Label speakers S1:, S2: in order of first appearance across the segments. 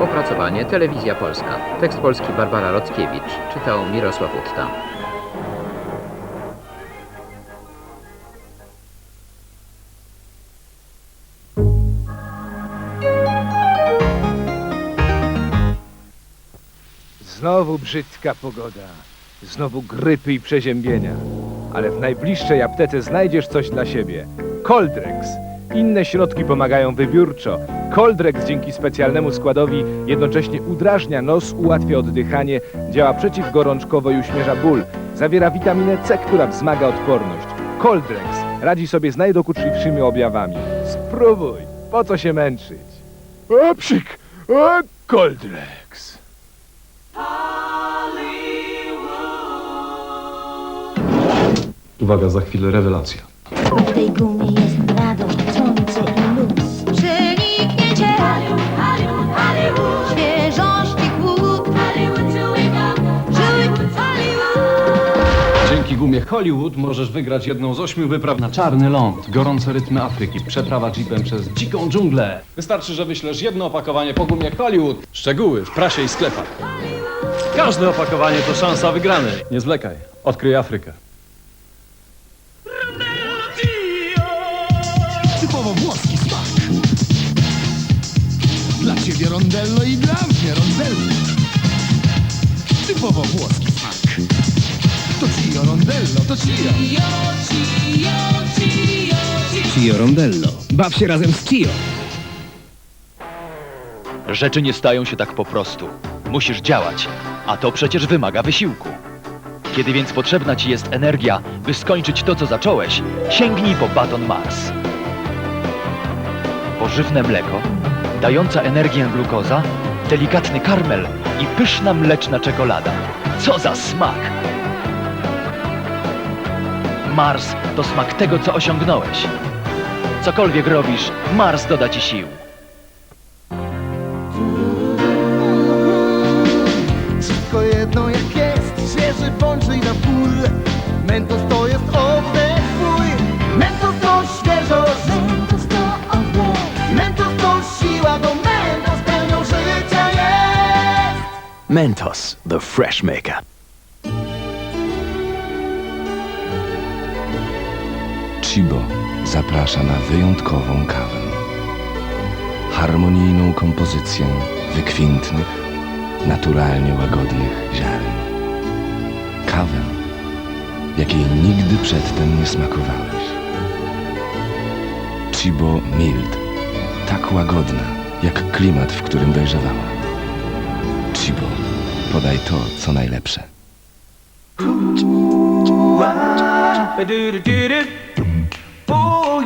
S1: Opracowanie Telewizja Polska. Tekst polski Barbara Rockiewicz. Czytał Mirosław Utta.
S2: Znowu brzydka pogoda. Znowu grypy i przeziębienia. Ale w najbliższej aptece znajdziesz coś dla siebie. Coldrex. Inne środki pomagają wybiórczo. Coldrex dzięki specjalnemu składowi jednocześnie udrażnia nos, ułatwia oddychanie, działa przeciwgorączkowo i uśmierza ból. Zawiera witaminę C, która wzmaga odporność. Coldrex radzi sobie z najdokuczliwszymi objawami. Spróbuj. Po co się męczyć? O, psik! O, Coldrex.
S3: Uwaga, za chwilę rewelacja.
S4: W tej gumie jest
S3: Dzięki gumie Hollywood możesz wygrać jedną z ośmiu wypraw na czarny ląd, gorące rytmy Afryki, przeprawa jeepem przez dziką dżunglę. Wystarczy, że wyślesz jedno opakowanie po gumie Hollywood. Szczegóły w prasie i sklepach. Każde opakowanie to szansa wygranej. Nie zwlekaj, odkryj Afrykę.
S5: Typowo włoski smak. Dla ciebie rondello i dla mnie rondello. Typowo włoski. To Cio rondello, to Cio.
S6: Cio Rondello. Baw się razem z Cio.
S7: Rzeczy nie stają się tak po prostu. Musisz działać, a to przecież wymaga wysiłku. Kiedy więc potrzebna ci jest energia, by skończyć to, co zacząłeś, sięgnij po baton Mars. Pożywne mleko, dająca energię glukoza, delikatny karmel i pyszna mleczna czekolada. Co za smak! Mars to smak tego, co osiągnąłeś. Cokolwiek robisz, Mars doda ci sił.
S5: Wszystko jedno jak jest, świeży i na pół. Mentos to jest oddech twój. Mentos to świeżość.
S4: Mentos to oddech.
S5: Mentos to siła, to Mentos pełnią życia jest.
S7: Mentos, the fresh maker.
S8: Chibo zaprasza na wyjątkową kawę. Harmonijną kompozycję wykwintnych, naturalnie łagodnych ziaren. Kawę, jakiej nigdy przedtem nie smakowałeś. Chibo Mild, tak łagodna, jak klimat, w którym dojrzewała. Chibo, podaj to, co najlepsze.
S9: Oh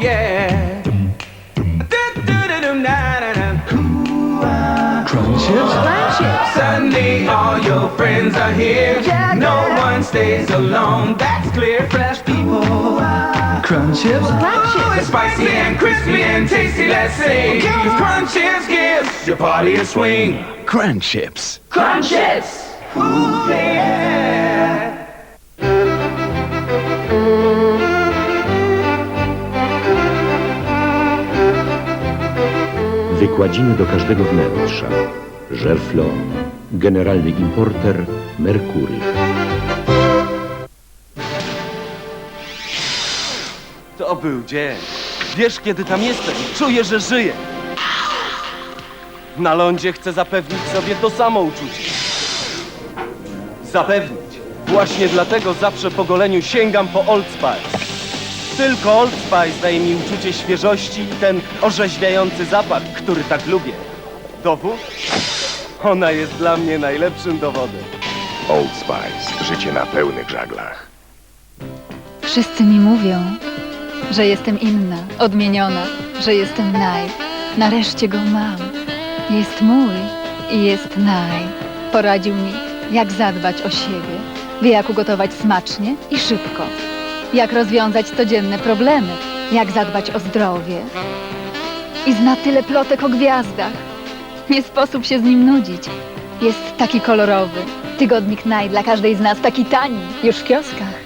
S9: yeah. Friendships. Suddenly all your friends are here. no one stays alone. That's clear. Fresh people. Crunchips. Ooh, it's spicy and crispy and tasty. Let's say Crunchips gives your party a swing.
S7: Crunchips.
S9: Crunchips.
S10: Wykładziny do każdego wnętrza. Żerflo, generalny importer, Merkury.
S9: To był dzień. Wiesz, kiedy tam jestem, czuję, że żyję. Na lądzie chcę zapewnić sobie to samo uczucie. Zapewnić. Właśnie dlatego zawsze po goleniu sięgam po Old Spice. Tylko Old Spice daje mi uczucie świeżości i ten orzeźwiający zapach, który tak lubię. Dowód? Ona jest dla mnie najlepszym dowodem.
S11: Old Spice. Życie na pełnych żaglach.
S12: Wszyscy mi mówią, że jestem inna, odmieniona, że jestem naj. Nareszcie go mam. Jest mój i jest naj. Poradził mi, jak zadbać o siebie. Wie, jak ugotować smacznie i szybko. Jak rozwiązać codzienne problemy. Jak zadbać o zdrowie. I zna tyle plotek o gwiazdach. Nie sposób się z nim nudzić. Jest taki kolorowy. Tygodnik Naj dla każdej z nas taki tani. Już w kioskach.